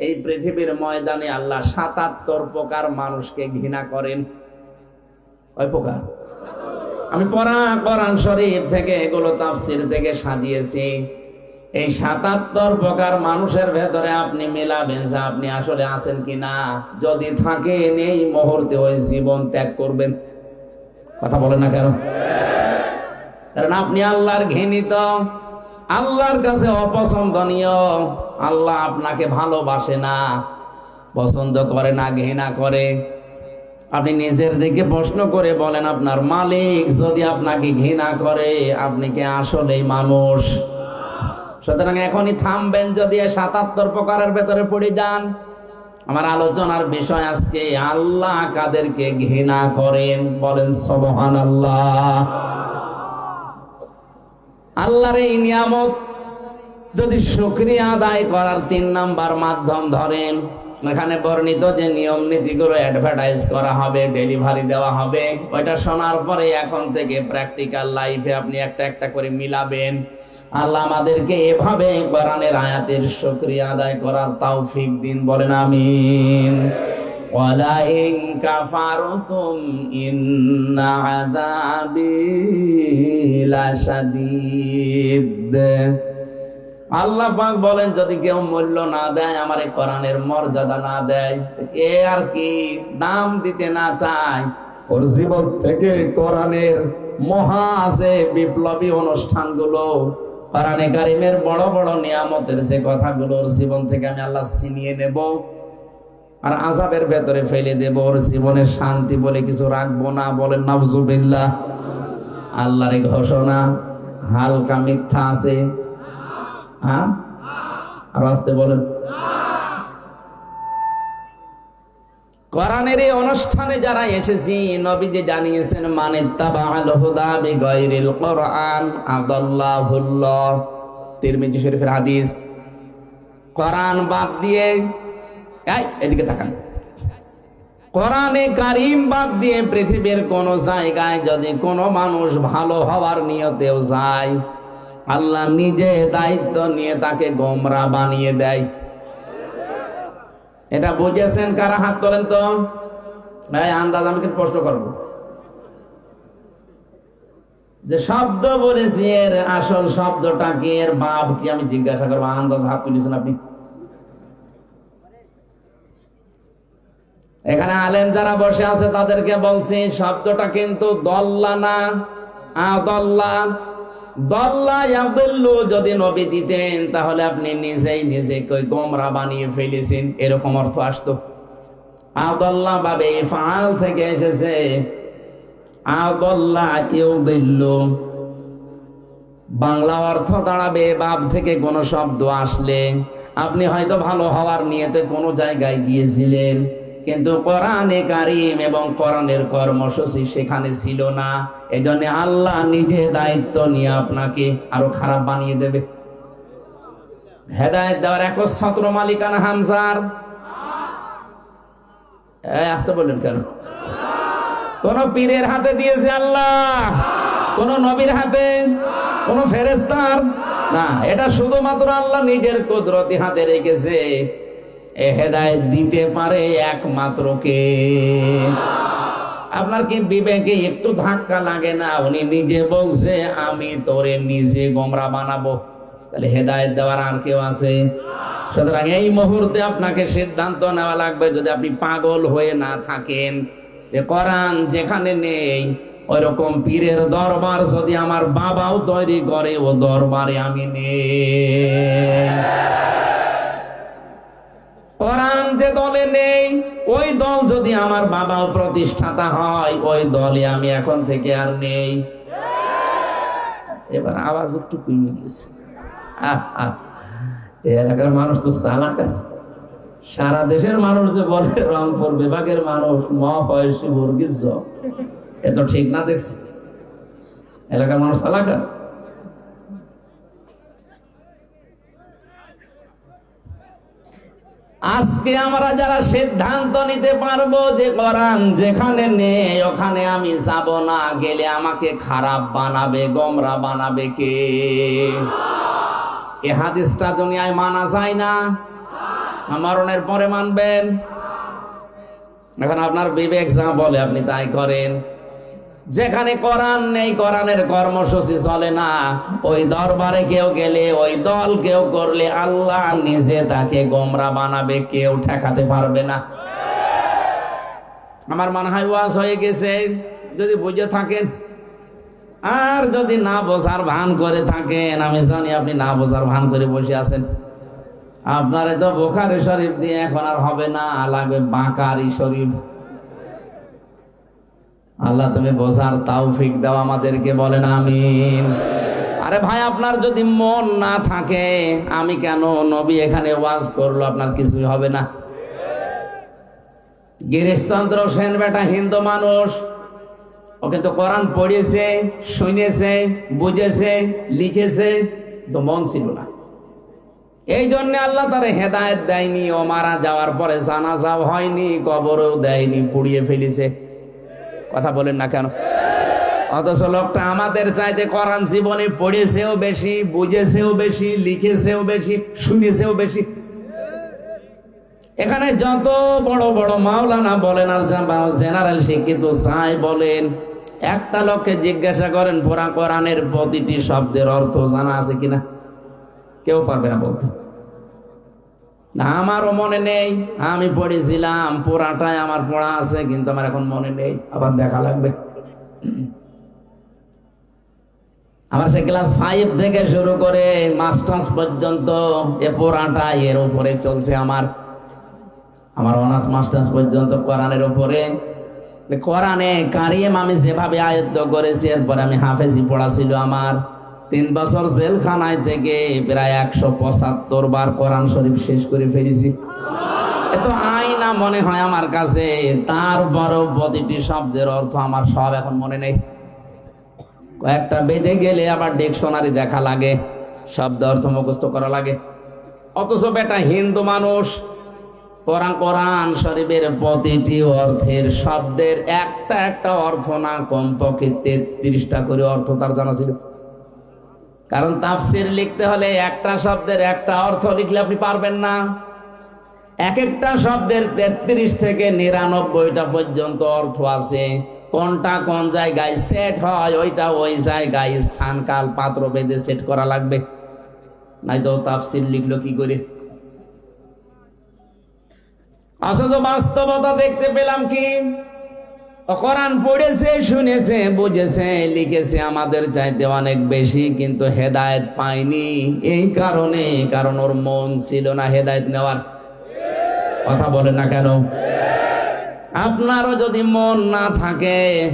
এই পৃথিবীর ময়দানে আল্লাহ সাতাত্তর প্রকার মানুষকে ঘৃণা করেন। কয় প্রকার? আমি পড়া, কোরআন শরীফ থেকে, এগুলো তাফসির থেকে সাজিয়েছি। এই সাতাত্তর প্রকার মানুষের ভেতরে আপনি মেলাবেন যে আপনি আসলে আছেন কিনা। যদি থাকেন এই মুহূর্তে ওই জীবন ত্যাগ করবেন। কথা বলেন না কেন? কারণ আপনি আল্লাহর ঘৃণিত, আল্লাহর কাছে অপছন্দনীয়। আল্লাহ আপনাকে ভালোবাসে না, পছন্দ করে না, ঘৃণা করে। আপনি নিজের দিকে প্রশ্ন করে বলেন, আপনার মালিক যদি আপনাকে ঘৃণা করে, আপনি কি আসলেই মানুষ? সুতরাং এখনই থামবেন, যদি সাতাত্তর প্রকারের ভেতরে পড়ে যান। আমার আলোচনার বিষয় আজকে, আল্লাহ কাদেরকে ঘৃণা করেন? বলেন সবহান আল্লাহ আল্লাহর এই নিয়ামত যদি সুক্রিয়া আদায় করার তিন নাম্বার মাধ্যম ধরেন, এখানে বর্ণিত যে নিয়ম নীতিগুলো অ্যাডভার্টাইজ করা হবে ডেলিভারি দেওয়া হবে, ওইটা শোনার পরে এখন থেকে প্র্যাকটিক্যাল লাইফে আপনি একটা একটা করে মিলাবেন। আল্লাহ আমাদেরকে এভাবে বরানের আয়াতের শুক্রিয়া আদায় করার তৌফিক দিন, বলেন আমি ওয়ালা ইন কাফারতুম আল্লাহ পাক বলেন, যদি কেউ মূল্য না দেয়, আমার এই কোরআনের মর্যাদা না দেয়, এ আর কি দাম দিতে না চায়? ওর জীবন থেকে কোরআনের মহা আছে বিপ্লবী অনুষ্ঠানগুলো। কোরআনে কারিমের বড় বড় নিয়ামতের যে কথাগুলো ওর জীবন থেকে আমি আল্লাহ ছিনিয়ে নেব আর আজাবের ভেতরে ফেলে দেব। ওর জীবনের শান্তি বলে কিছু রাখব না বলেন নাবজুবিল্লাহ আল্লাহর ঘোষণা হালকা মিথ্যা আছে। হ্যাঁ আর আসতে বলেন। কোরআনের এই অনুষ্ঠানে যারা এসেছি জানিয়েছেন মানে হুদা বিগাইরিল কোরআন তিরমিজি শরীফের হাদিস। কোরআন বাদ দিয়ে, এই, এদিকে তাকান। কোরআনে কারিম বাদ দিয়ে পৃথিবীর কোন জায়গায় যদি কোনো মানুষ ভালো হওয়ার নিয়তেও যায় আল্লাহ নিজে দায়িত্ব নিয়ে তাকে গোমরা বানিয়ে দেয়। এটা বুঝেছেন? কারা হাত তোলেন তো? ভাই, আন্দাজ আমি কিন্তু প্রশ্ন করব যে শব্দ বলেছি, এর আসল শব্দটা কি? এর বাপ কি? আমি জিজ্ঞাসা করব। আন্দাজ হাত তুলেছেন আপনি? এখানে আলেম যারা বসে আছে, তাদেরকে বলছি, শব্দটা কিন্তু দল্লা না, আদল্লা। যদি নবী দিতেন, তাহলে আপনি নিজেই নিজে গোমরা বানিয়ে ফেলেছেন। এরকম অর্থ আসতো। আদল্লা বাবে ফাল থেকে এসেছে। আদল্লা ইউদিল্লু। বাংলা অর্থ দাঁড়াবে, বাপ থেকে কোনো শব্দ আসলে। আপনি হয়তো ভালো হওয়ার নিয়েতে কোনো জায়গায় গিয়েছিলেন। কিন্তু কোরআনে কারিম এবং কোরআনের কর্মসূচি সেখানে ছিল না। এজন্য আল্লাহ নিজে দায়িত্ব নিয়ে আপনাকে আরও খারাপ বানিয়ে দেবে। হেদায়ত দেওয়ার এক ছাত্র মালিকানা হামজার। আসতে বললেন কেন? কোন পীরের হাতে দিয়েছে আল্লাহ? কোন নবীর হাতে? কোন ফেরেস্তার না, এটা শুধুমাত্র আল্লাহ নিজের কুদরতি হাতে রেখেছে। হেদায়ত দিতে পারে একমাত্র কে? আপনার কি বিবেকে একটু ধাক্কা লাগে না? উনি নিজে বলছে, আমি তোরে নিজে গোমরা বানাবো। তাহলে হেদায়ত দেওয়ার আর কেউ আছে? সুতরাং এই মুহূর্তে আপনাকে সিদ্ধান্ত নেওয়া লাগবে, যদি আপনি পাগল হয়ে না থাকেন। যে কোরআন যেখানে নেই, ওইরকম পীরের দরবার যদি আমার বাবাও তৈরি করে, ও দরবারে আমি নেই। কোরআন যে দলে নেই, ওই দল যদি আমার বাবাও প্রতিষ্ঠাতা হয়, ওই দলে আমি এখন থেকে আর নেই। এবার আওয়াজ একটু কমে গেছে। এলাকার মানুষ তো চালাক আছে। সারা দেশের মানুষ যে বলে, রংপুর বিভাগের মানুষ মহাবয়সী মুরগির জ, এ তো ঠিক না দেখছি। এলাকার মানুষ চালাক আছে। আজকে আমরা যারা সিদ্ধান্ত নিতে পারব যে কোরআন যেখানে নেই, ওখানে আমি যাব না। গেলে আমাকে খারাপ বানাবে, গমরা বানাবে কে? এ হাদিসটা দুনিয়ায় মানা যায় না। মরণের পরে মানবেন। এখন আপনার বিবেক যা বলে আপনি তাই করেন। যেখানে কোরআন নেই, কোরআনের কর্মসূচি চলে না। ওই দরবারে কেউ গেলে, ওই দল কেউ করলে আল্লাহ নিজে তাকে গোমরা বানাবে, কেউ ঠেকাতে পারবে না। আমার মনে হয় ওয়াজ হয়ে গেছে। যদি বুঝে থাকেন, আর যদি না বোঝার ভান করে থাকেন, আমি জানি আপনি না বোঝার ভান করে বসে আছেন। আপনারে তো বোখারি শরীফ দিয়ে এখন আর হবে না, লাগবে বাঁকারি শরীফ। আল্লাহ তুমি বোঝার তৌফিক দাও আমাদেরকে, বলেন আমিন। আরে ভাই, আপনার যদি মন না থাকে, আমি কেন নবী এখানে ওয়াজ করল? আপনার কিছুই হবে না। গিরিশচন্দ্র সেন বেটা হিন্দু মানুষ। ও কিন্তু কোরআন পড়েছে শুনেছে বুঝেছে, লিখেছে তো মন ছিল না। এই জন্য আল্লাহ তার হেদায়ত দেয়নি, ও মারা যাওয়ার পরে জানাজাও হয়নি, কবরও দেয়নি, পুড়িয়ে ফেলেছে। কথা বলেন না কেন? অথচ লোকটা আমাদের চাইতে কোরআন জীবনে পড়েছেও বেশি, বুঝেছেও বেশি, লিখেছেও বেশি, শুনেছেও বেশি। এখানে যত বড় বড় মাওলানা বলেন, আর জেনারেল শিক্ষিত চাই বলেন, একটা লোককে জিজ্ঞাসা করেন পুরা কোরআনের প্রতিটি শব্দের অর্থ জানা আছে কিনা? কেউ পারবে না বলতে। আমারও মনে নেই। আমি পড়েছিলাম, পুরাটাই আমার পড়া আছে, কিন্তু আমার এখন মনে নেই। আবার দেখা লাগবে। আমার সে ক্লাস ফাইভ থেকে শুরু করে মাস্টার্স পর্যন্ত এ পুরাটা এর উপরে চলছে আমার। আমার অনার্স, মাস্টার্স পর্যন্ত কোরআনের উপরে। কোরআনে কারিয়েম আমি যেভাবে আয়ত্ত করেছি, এরপরে আমি হাফেজি পড়া ছিল আমার। তিন বছর জেলখানায় থেকে প্রায় একশো পঁচাত্তর বার কোরআন শরীফ শেষ করে ফেলেছি। এত আইনা মনে হয় আমার কাছে তারপরও প্রতিটি শব্দের অর্থ আমার সব এখন মনে নেই। কয়েকটা বেঁধে গেলে আবার ডিকশনারি দেখা লাগে, শব্দ অর্থ মুখস্থ করা লাগে। অথচ বেটা হিন্দু মানুষ, কোরআন কোরআন শরীফের প্রতিটি অর্থের শব্দের একটা একটা অর্থ না, কমপক্ষে তেত্রিশটা করে অর্থ তার জানা ছিল। কারণ তাফসির লিখতে হলে একটা শব্দের একটা অর্থ লিখলে আপনি পারবেন না। এক একটা শব্দের তেত্রিশ থেকে নিরানব্বইটা পর্যন্ত অর্থ আছে। কোনটা কোন জায়গায় সেট হয়, ওইটা ওই জায়গায় স্থান, কাল, পাত্র বেঁধে সেট করা লাগবে। নাই তো তাফসির লিখলো কি করে? অথচ বাস্তবতা দেখতে পেলাম কি? কোরআন পড়েছে, শুনেছে, বুঝেছে, লিখেছে, আমাদের চাইতে অনেক বেশি, কিন্তু হেদায়েত পায়নি। এই কারণে, কারণ ওর মন ছিল না হেদায়েত নেওয়ার। কথা বলে না কেন? আপনারও যদি মন না থাকে,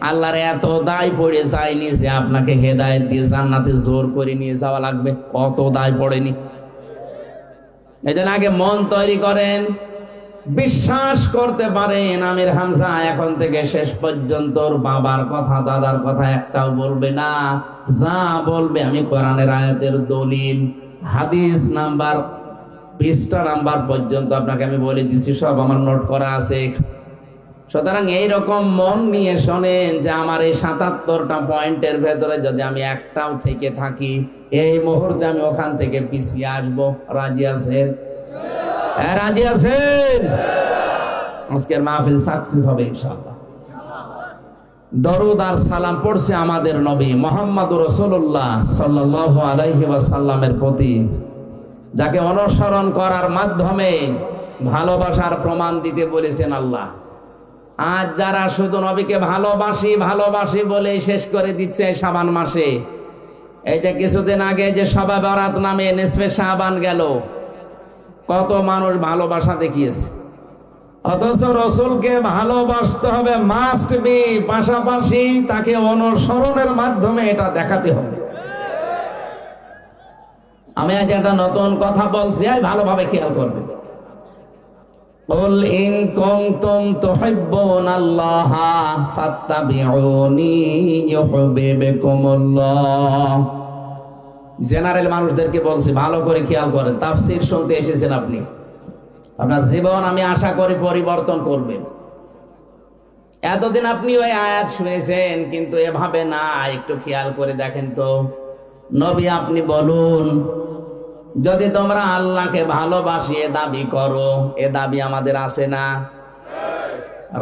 আল্লাহর এত দায় পড়ে যায়নি যে আপনাকে হেদায়েত দিয়ে জান্নাতে জোর করে নিয়ে যাওয়া লাগবে। অত দায় পড়েনি। এই আগে মন তৈরি করেন বিশ্বাস করতে পারেন আমির হামজা এখন থেকে শেষ পর্যন্ত ওর বাবার কথা, দাদার কথা একটাও বলবে না। যা বলবে আমি কোরআনের আয়াতের দলিল। হাদিস নাম্বার, পৃষ্ঠা নাম্বার পর্যন্ত আপনাকে আমি বলে দিচ্ছি সব আমার নোট করা আছে। সুতরাং এইরকম মন নিয়ে শোনেন যে আমার এই সাতাত্তরটা পয়েন্টের ভেতরে যদি আমি একটাও থেকে থাকি, এই মুহূর্তে আমি ওখান থেকে পিছিয়ে আসব। রাজি আছেন? রাজি আছেন? আজকের মাহফিল সাকসেস হবে ইনশাআল্লাহ। দরুদ আর সালাম পড়ছে আমাদের নবী মোহাম্মদ রসুল্লাহ সাল্লাহ আলাইহি ওয়াসাল্লামের প্রতি, যাকে অনুসরণ করার মাধ্যমে ভালোবাসার প্রমাণ দিতে বলেছেন আল্লাহ। আজ যারা শুধু নবীকে ভালোবাসি ভালোবাসি বলে শেষ করে দিচ্ছে সাবান মাসে। এই যে কিছুদিন আগে যে সবা বরাত নামে নেসফে সাবান গেল কত মানুষ ভালোবাসা দেখিয়েছে অথচ রসুলকে ভালোবাসতে হবে মাস্ট বি পাশাপাশি তাকে অনুসরণের মাধ্যমে এটা দেখাতে হবে আমি আজ একটা নতুন কথা বলছি ভালোভাবে খেয়াল করবে قل إن كنتم تحبون الله فاتبعوني يحببكم الله জেনারেল মানুষদেরকে বলছি, ভালো করে খেয়াল করেন, তাফসির শুনতে এসেছেন আপনি। আপনার জীবন আমি আশা করি পরিবর্তন করবেন। এতদিন আপনি ওই আয়াত শুনেছেন, কিন্তু এভাবে না, একটু খেয়াল করে দেখেন তো। নবী আপনি বলুন, যদি তোমরা আল্লাহকে ভালোবাসি, এ দাবি করো, এ দাবি আমাদের আছে না?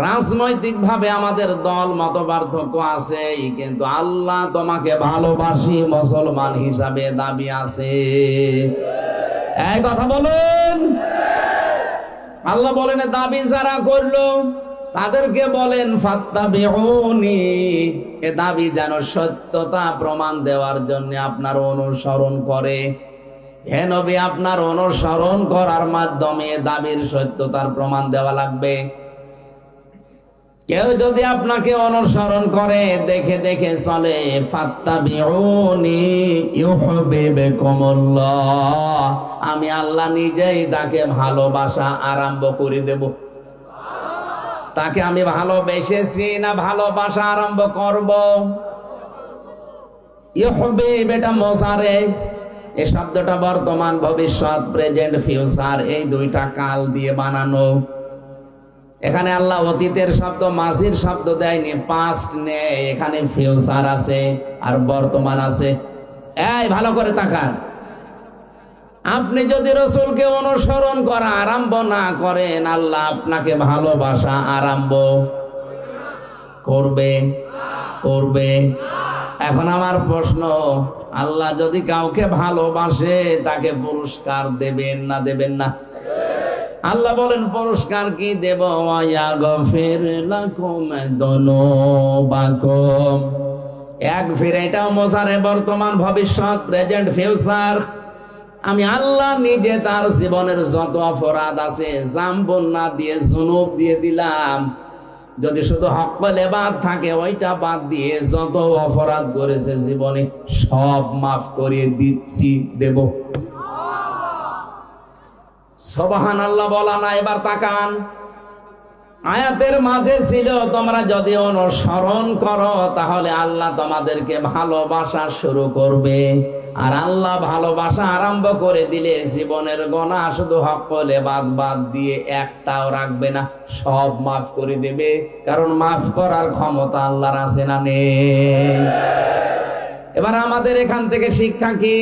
রাজনৈতিক ভাবে আমাদের দল মত পার্থক্য আছে কিন্তু আল্লাহ তোমাকে ভালোবাসি, মুসলমান হিসাবে দাবি আছে। এই কথা বলুন। আল্লাহ বলেন, দাবি যারা করল, তাদেরকে বলেন ফাত্তা এ দাবি যেন সত্যতা প্রমাণ দেওয়ার জন্য আপনার অনুসরণ করে। হে নবী, আপনার অনুসরণ করার মাধ্যমে দাবির সত্যতার প্রমাণ দেওয়া লাগবে। কেউ যদি আপনাকে অনুসরণ করে, দেখে দেখে চলে আমি আল্লাহ নিজেই তাকে ভালোবাসা আরম্ভ করে দেব। তাকে আমি ভালোবেসেছি না ভালোবাসা আরম্ভ করব? ইহবে বেটা মশারে এই শব্দটা বর্তমান ভবিষ্যৎ, প্রেজেন্ট, ফিউচার, এই দুইটা কাল দিয়ে বানানো। এখানে আল্লাহ অতীতের শব্দ মাসির শব্দ দেয়নি। পাস্ট নেই এখানে ফিউচার আছে আর বর্তমান আছে। এই, ভালো করে তাকান। আপনি যদি রসুলকে অনুসরণ করা আরম্ভ না করেন, আল্লাহ আপনাকে ভালোবাসা আরম্ভ করবে করবে। এখন আমার প্রশ্ন, আল্লাহ যদি কাউকে ভালোবাসে, তাকে পুরস্কার দেবেন না দেবেন না? আল্লাহ বলেন, পুরস্কার কি দেব এক ফিরে এটাও মজারে বর্তমান ভবিষ্যৎ, প্রেজেন্ট ফিউচার। আমি আল্লাহ নিজে তার জীবনের যত অপরাধ আছে জাম্বন না দিয়ে, জুনুব দিয়ে দিলাম। যদি শুধু হকলে বাদ থাকে, ওইটা বাদ দিয়ে যত অপরাধ করেছে জীবনে সব মাফ করিয়ে দিচ্ছি, দেব। সবাহান আল্লাহ বলা না, এবার তাকান। আয়াতের মাঝে ছিল, তোমরা যদি অনুসরণ করো, তাহলে আল্লাহ তোমাদেরকে ভালোবাসা শুরু করবে। আর আল্লাহ ভালোবাসা আরম্ভ করে দিলে জীবনের গণা শুধু হকলে বাদ বাদ দিয়ে একটাও রাখবে না, সব মাফ করে দেবে। কারণ মাফ করার ক্ষমতা আল্লাহর আছে না নেই। এবার আমাদের এখান থেকে শিক্ষা কি?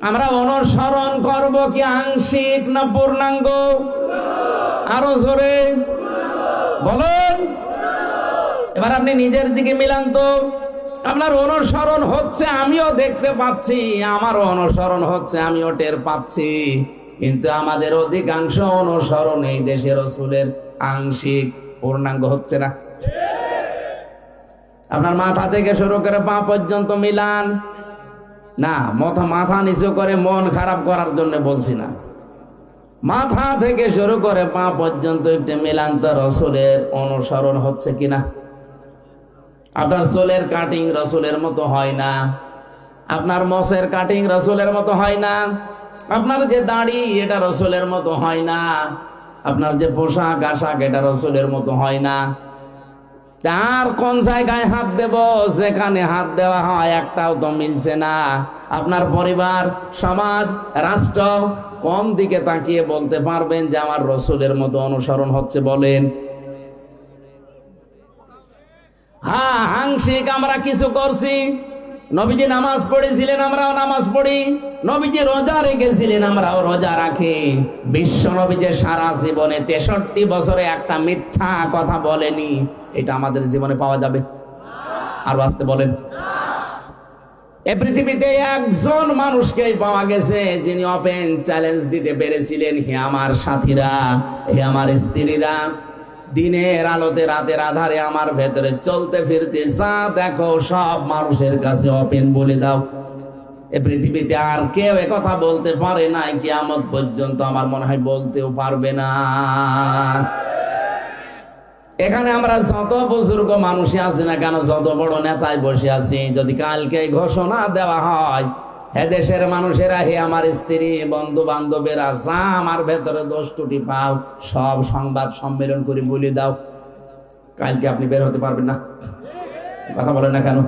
আমরা অনুসরণ করব কি আংশিক না পূর্ণাঙ্গ? আরও জোরে। বলুন এবার আপনি নিজের দিকে মিলান তো। আপনার অনুসরণ হচ্ছে, আমিও দেখতে পাচ্ছি। আমারও অনুসরণ হচ্ছে, আমিও টের পাচ্ছি। কিন্তু আমাদের অধিকাংশ অনুসরণ এই দেশের রসুলের আংশিক পূর্ণাঙ্গ হচ্ছে না। আপনার মাথা থেকে শুরু করে পা পর্যন্ত মিলান। না, মাথা মাথা নিচু করে মন খারাপ করার জন্য বলছি না। মাথা থেকে শুরু করে পা পর্যন্ত একটি মিলান্ত রসুলের অনুসরণ হচ্ছে কিনা আপনার চুলের কাটিং রসুলের মতো হয় না। আপনার মসের কাটিং রসুলের মতো হয় না। আপনার যে দাড়ি, এটা রসুলের মতো হয় না। আপনার যে পোশাক, আশাক, এটা রসুলের মতো হয় না। তার কোন জায়গায় হাত দেব? যেখানে হাত দেওয়া হয়, একটাও তো মিলছে না। আপনার পরিবার, সমাজ, রাষ্ট্র কম দিকে তাকিয়ে বলতে পারবেন যে আমার রসুলের মতো অনুসরণ হচ্ছে বলেন? হ্যাঁ আংশিক আমরা কিছু করছি। নবীজি নামাজ পড়েছিলেন, আমরাও নামাজ পড়ি। নবীজি রোজা রেখেছিলেন, আমরাও রোজা রাখি। বিশ্ব নবীজি সারা জীবনে তেষট্টি বছরে একটা মিথ্যা কথা বলেনি। এটা আমাদের জীবনে পাওয়া যাবে। আর বাঁচতে বলেন। এ পৃথিবীতে একজন মানুষকেই পাওয়া গেছে যিনি ওপেন চ্যালেঞ্জ দিতে পেরেছিলেন। হে আমার সাথীরা, হে আমার স্ত্রীরা, দিনের আলোতে রাতের আধারে আমার ভেতরে চলতে ফিরতে যা দেখো সব মানুষের কাছে ওপেন বলে দাও। এ পৃথিবীতে আর কেউ কথা বলতে পারে না কিয়ামত পর্যন্ত আমার মনে হয় বলতেও পারবে না। এখানে আমরা যত বুজুর্গ মানুষই আছি না কেন, যত বড় নেতায় বসে আছি, যদি কালকে ঘোষণা দেওয়া হয় হে দেশের মানুষেরা হে আমার স্ত্রী বন্ধু বান্ধবেরা যা আমার ভেতরে দোষ টুটি পাও, সব সংবাদ সম্মেলন করে বলে দাও। কালকে আপনি বের হতে পারবেন না। কথা বলেন না কেন?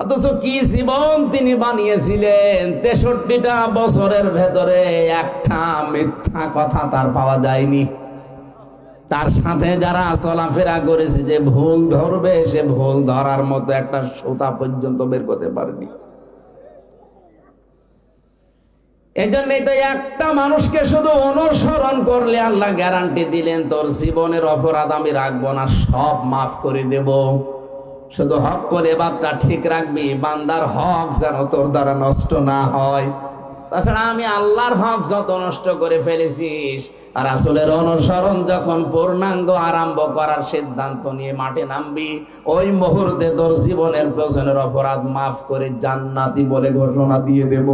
অথচ কি জীবন তিনি বানিয়েছিলেন? তেষট্টিটা বছরের ভেতরে একটা মিথ্যা কথা তার পাওয়া যায়নি। তার সাথে যারা চলাফেরা করেছে, যে ভুল ধরবে, সে ভুল ধরার মতো একটা সোতা পর্যন্ত বের করতে পারেনি। এই জন্যই তো একটা মানুষকে শুধু অনুসরণ করলে আল্লাহ গ্যারান্টি দিলেন, তোর জীবনের অপরাধ আমি রাখব না, সব মাফ করে দেব। শুধু হক করে বাদটা ঠিক রাখবি, বান্দার হক যেন তোর দ্বারা নষ্ট না হয়। তাছাড়া আমি আল্লাহর হক যত নষ্ট করে ফেলেছিস আর আসলের অনুসরণ যখন পূর্ণাঙ্গ আরম্ভ করার সিদ্ধান্ত নিয়ে মাঠে নামবি, ওই মুহূর্তে তোর জীবনের পেছনের অপরাধ মাফ করে জান্নাতি বলে ঘোষণা দিয়ে দেব।